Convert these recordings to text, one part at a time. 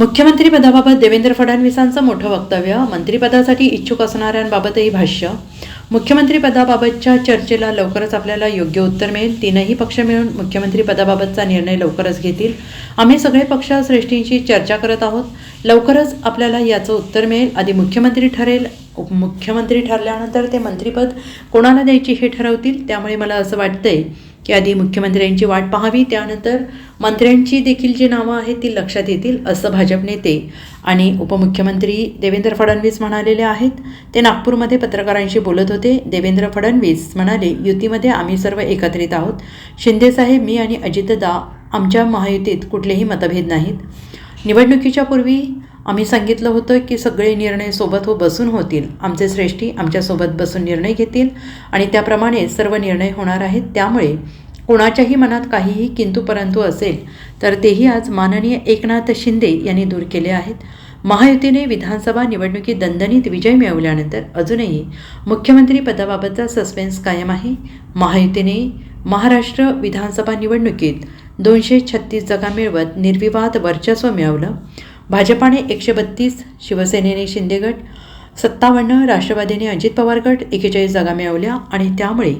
मुख्यमंत्रीपदाबाबत देवेंद्र फडणवीसांचं मोठं वक्तव्य. मंत्रिपदासाठी इच्छुक असणाऱ्यांबाबतही भाष्य. मुख्यमंत्रीपदाबाबतच्या चर्चेला लवकरच आपल्याला योग्य उत्तर मिळेल. तीनही पक्ष मिळून मुख्यमंत्रीपदाबाबतचा निर्णय लवकरच घेतील. आम्ही सगळे पक्ष श्रेष्ठींशी चर्चा करत आहोत. लवकरच आपल्याला याचं उत्तर मिळेल. आधी मुख्यमंत्री ठरेल. उपमुख्यमंत्री ठरल्यानंतर ते मंत्रिपद कोणाला द्यायची हे ठरवतील त्यामुळे मला असं वाटतंय की आधी मुख्यमंत्र्यांची वाट पाहावी त्यानंतर मंत्र्यांची देखील जी नावं आहेत ती लक्षात येतील असं भाजप नेते आणि उपमुख्यमंत्री देवेंद्र फडणवीस म्हणालेले आहेत. ते नागपूरमध्ये पत्रकारांशी बोलत होते. देवेंद्र फडणवीस म्हणाले युतीमध्ये आम्ही सर्व एकत्रित आहोत. शिंदेसाहेब मी आणि अजितदा आमच्या महायुतीत कुठलेही मतभेद नाहीत. निवडणुकीच्या पूर्वी आम्ही सांगितलं होतं की सगळे निर्णय सोबत हो बसून होतील. आमचे श्रेष्ठी आमच्यासोबत बसून निर्णय घेतील आणि त्याप्रमाणे सर्व निर्णय होणार आहेत. त्यामुळे कोणाच्याही मनात काहीही किंतु परंतु असेल तर तेही आज माननीय एकनाथ शिंदे यांनी दूर केले आहेत. महायुतीने विधानसभा निवडणुकीत दणदणीत विजय मिळवल्यानंतर अजूनही मुख्यमंत्री पदाबाबतचा सस्पेन्स कायम आहे. महायुतीने महाराष्ट्र विधानसभा निवडणुकीत दोनशे छत्तीस जागा मिळवत निर्विवाद वर्चस्व मिळवलं. भाजपाने एकशे बत्तीस शिवसेनेने शिंदेगट सत्तावन्न राष्ट्रवादीने अजित पवार गट एकेचाळीस जागा मिळवल्या आणि त्यामुळे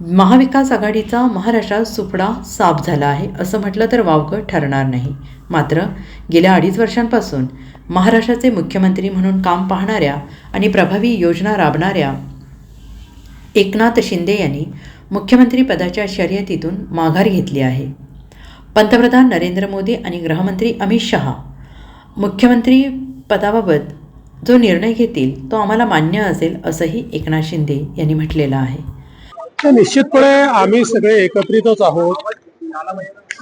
महाविकास आघाडीचा महाराष्ट्रात सुपडा साफ झाला आहे असं म्हटलं तर वावगं ठरणार नाही. मात्र गेल्या अडीच वर्षांपासून महाराष्ट्राचे मुख्यमंत्री म्हणून काम पाहणाऱ्या आणि प्रभावी योजना राबणाऱ्या एकनाथ शिंदे यांनी मुख्यमंत्री पदाच्या शर्यतीतून माघार घेतली आहे. पंतप्रधान नरेंद्र मोदी आणि गृहमंत्री अमित शहा मुख्यमंत्री पदाबाबत जो निर्णय घेतील तो आम्हाला मान्य असेल असंही एकनाथ शिंदे यांनी म्हटलेलं आहे. तर निश्चितपणे आम्ही सगळे एकत्रितच आहोत.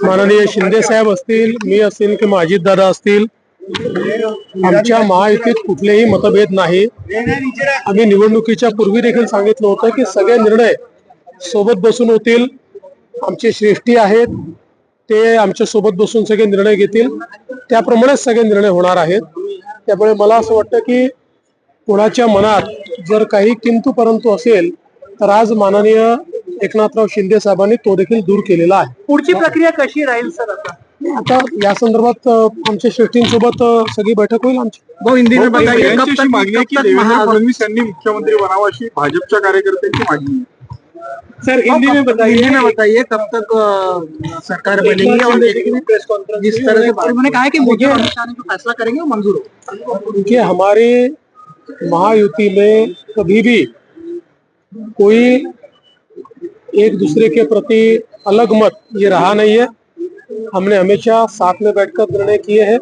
माननीय शिंदे साहेब असतील मी असेल किंवा अजितदादा असतील आमच्या महायुतीत कुठलेही मतभेद नाही. आम्ही निवडणुकीच्या पूर्वी देखील सांगितलं होतं की सगळे निर्णय सोबत बसून होतील. आमचे श्रेष्ठी आहेत ते आमच्यासोबत बसून सगळे निर्णय घेतील. त्याप्रमाणेच सगळे निर्णय होणार आहेत. त्यामुळे मला असं वाटतं की कोणाच्या मनात जर काही किंतु परंतु असेल तर आज माननीय एकनाथराव शिंदे साहेबांनी तो देखील दूर केलेला आहे. पुढची प्रक्रिया कशी राहील सर आता? आता या संदर्भात आमच्या श्रेष्ठींसोबत सगळी बैठक होईल आमची. तक मागणी मुख्यमंत्री बनावं अशी भाजपच्या कार्यकर्त्यांची मागणी आहे. सर हिंदी में बताइए। हिंदी में बताइए कब तक सरकार बनेगी और प्रेस कॉन्फ्रेंस जिस तरह से उन्होंने कहा है कि और अमित शाह ने जो फैसला करेंगे वो मंजूर हो। देखिए हमारे महायुति में कभी भी कोई एक दूसरे के प्रति अलग मत ये रहा नहीं है। हमने हमेशा साथ में बैठकर निर्णय किए हैं।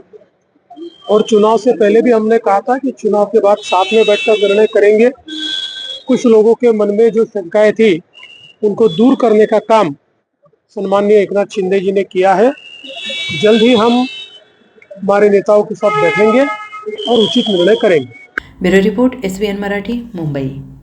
और चुनाव से पहले भी हमने कहा था कि चुनाव के बाद साथ में बैठकर निर्णय करेंगे। कुछ लोगों के मन में जो शंकाएँ थी उनको दूर करने का काम सम्मान्य एक नाथ शिंदे जी ने किया है। जल्द ही हम हमारे नेताओं के साथ बैठेंगे और उचित निर्णय करेंगे। Bureau report S Marathi, Mumbai.